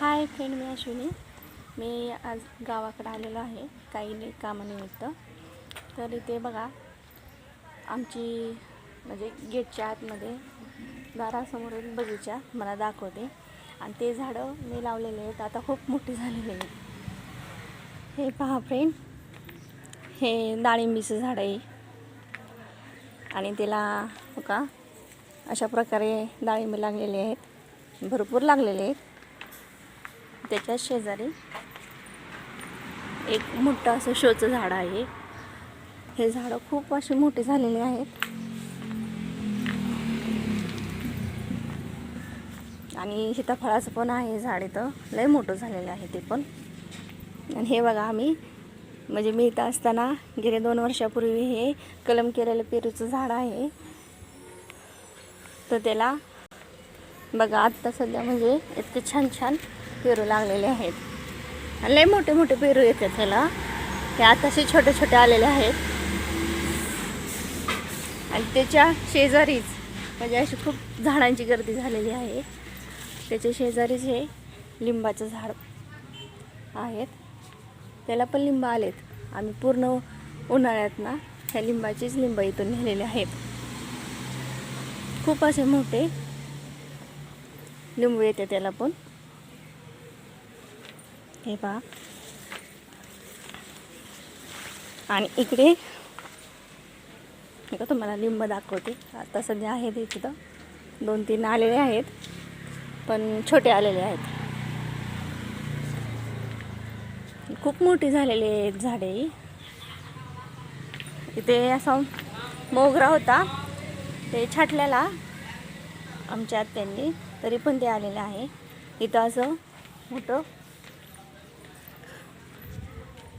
Hi friend मी अश्विनी. मी आज गावाकडे आलेलो आहे काही नाही कामानिमित्त. तर इथे बघा आमची म्हणजे गेटच्या आतमध्ये दारासमोरील बगीचा मला दाखवते. आणि ते झाडं मी लावलेले आहेत आता खूप मोठी झालेले आहेत. हे पहा फ्रेंड हे डाळिंबीचं झाड आहे. आणि त्याला हो का अशा प्रकारे डाळिंबी लागलेले आहेत भरपूर लागलेले आहेत. त्याच्या शेजारी एक मोठं असं शोचं झाड आहे. हे झाडं खूप असे मोठे झालेले आहेत. आणि सीताफळाचं पण आहे झाड इथं. लय मोठं झालेलं आहे ते पण. आणि हे बघा आम्ही म्हणजे मी इथं असताना गेले दोन वर्षापूर्वी हे कलम केलेलं पेरूचं झाड आहे. तर त्याला बघा आत्ता सध्या म्हणजे इतके छान छान पेरू लागलेले आहेत. आणि लय मोठे मोठे पेरू येतात त्याला हे आताशे छोटे छोटे आलेले आहेत. आणि त्याच्या शेजारीच म्हणजे अशी खूप झाडांची गर्दी झालेली आहे. त्याच्या शेजारीच हे लिंबाचं झाड आहेत. त्याला पण लिंब आलेत. आम्ही पूर्ण उन्हाळ्यात ना ह्या लिंबाचीच लिंब इथून नेलेले आहेत. खूप असे मोठे लिंबू येते त्याला पण. हे पहा. आणि इकडे हे का तुम्हाला लिंब दाखवते. आता सध्या आहेत इथं. दोन तीन आलेले आहेत पण छोटे आलेले आहेत. खूप मोठी झालेली आहेत झाडे इथे असा मोगरा होता. ते छाटलेला आमच्या आत्यांनी तरी पण ते आलेलं आहे. इथं असं मोठं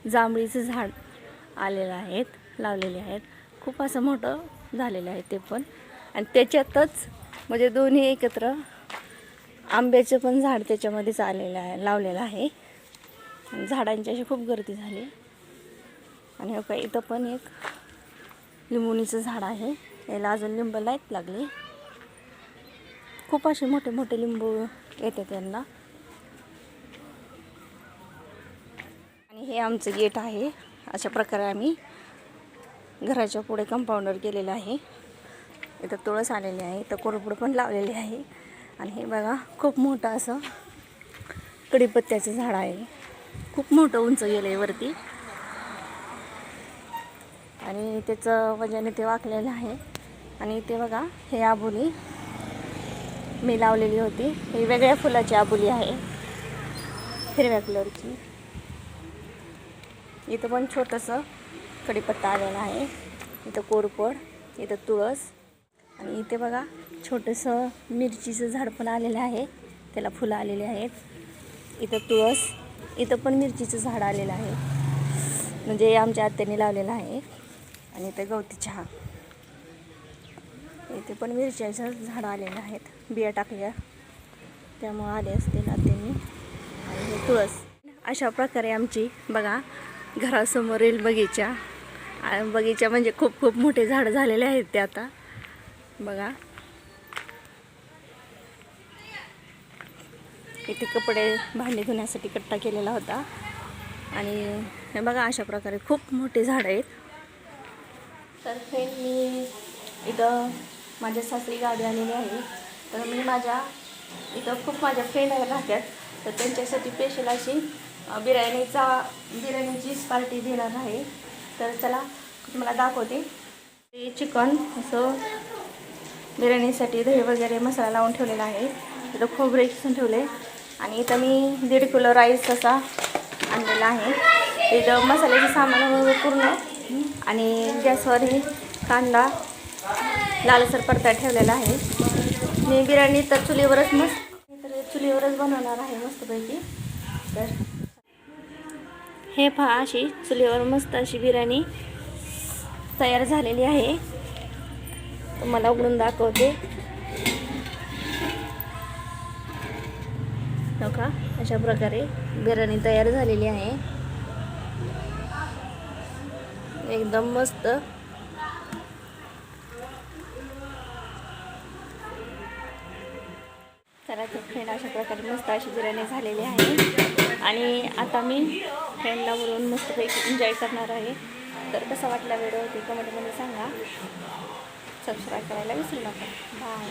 जांभळीचं झाड आलेलं आहेत लावलेले आहेत. खूप असं मोठं झालेलं आहे ते पण. आणि त्याच्यातच म्हणजे दोन्ही एकत्र आंब्याचं पण झाड त्याच्यामध्येच आलेलं आहे लावलेलं आहे. झाडांची अशी खूप गर्दी झाली. आणि हो काय इथं पण एक लिंबोणीचं झाड आहे. याला अजून लिंब लाईत लागले. खूप असे मोठे मोठे लिंबू येते त्यांना. हे आमचं गेट आहे. अशा प्रकारे आम्ही घराच्या पुढे कंपाऊंडर केलेलं आहे. इथं तुळस आलेली आहे इथं कोरपूड पण लावलेली आहे. आणि हे बघा खूप मोठं असं कडीपत्त्याचं झाड आहे. खूप मोठं उंच गेलं आहे वरती. आणि त्याचं वजन ते वाकलेलं आहे. आणि इथे बघा हे आबोली मी लावलेली होती. ही वेगळ्या फुलाची आबोली आहे. हिरव्या कलरची इथं पण छोटंसं कडीपत्ता आलेला आहे. इथं कोरपड इथं तुळस आणि इथे बघा छोटंसं मिरचीचं झाड पण आलेलं आहे. त्याला फुलं आलेली आहेत. इथं तुळस इथं पण मिरचीचं झाड आलेलं आहे. म्हणजे आमच्या आत्याने लावलेलं आहे. आणि इथं गवती चहा. इथे पण मिरच्याचं झाडं आलेलं आहेत. बिया टाकल्या. त्यामुळं आले असतील आत्यांनी. आणि तुळस. अशा प्रकारे आमची बघा घरासमोरील बगीचा. बगीचा म्हणजे खूप खूप मोठे झाडं झालेले आहेत ते आता. बघा. इथे कपडे भांडी धुण्यासाठी कट्टा केलेला होता. आणि हे बघा अशा प्रकारे खूप मोठे झाडं आहेत. तर फ्रेंड मी इथं माझ्या सासरी गावी आलेली आहे. तर मी माझ्या इथं खूप माझ्या फ्रेंड राहतात. तर त्यांच्यासाठी पेशल अशी बिर्याणीचा बिर्याणीचीच पार्टी देणार आहे. तर चला तुम्हाला दाखवते. ते चिकन असं बिर्याणीसाठी दही वगैरे मसाला लावून ठेवलेला आहे. इथं खोबरे किसून ठेवले. आणि इथं मी दीड किलो राईस असा आणलेला आहे. इथं मसाल्याचे सामान वगैरे पूर्ण. आणि गॅसवरही कांदा लालसर पडता ठेवलेला आहे. मी बिर्याणी तर चुलीवरच मस्त तर चुलीवरच बनवणार आहे मस्तपैकी. तर हे पहा अशी चुलीवर मस्त अशी बिर्याणी तयार झालेली आहे. तुम्हाला उघडून दाखवते. हो का अशा प्रकारे बिर्याणी तयार झालेली आहे. एकदम मस्त. तर फ्रेंड अशा प्रकारे मस्त अशी बिर्याणी झालेली आहे. आणि आता मी फ्रेंडला बोलवून मस्तपैकी एन्जॉय करणार आहे. तर कसा वाटला व्हिडिओ ते कमेंटमध्ये सांगा. सबस्क्राईब करायला विसरू नका. बाय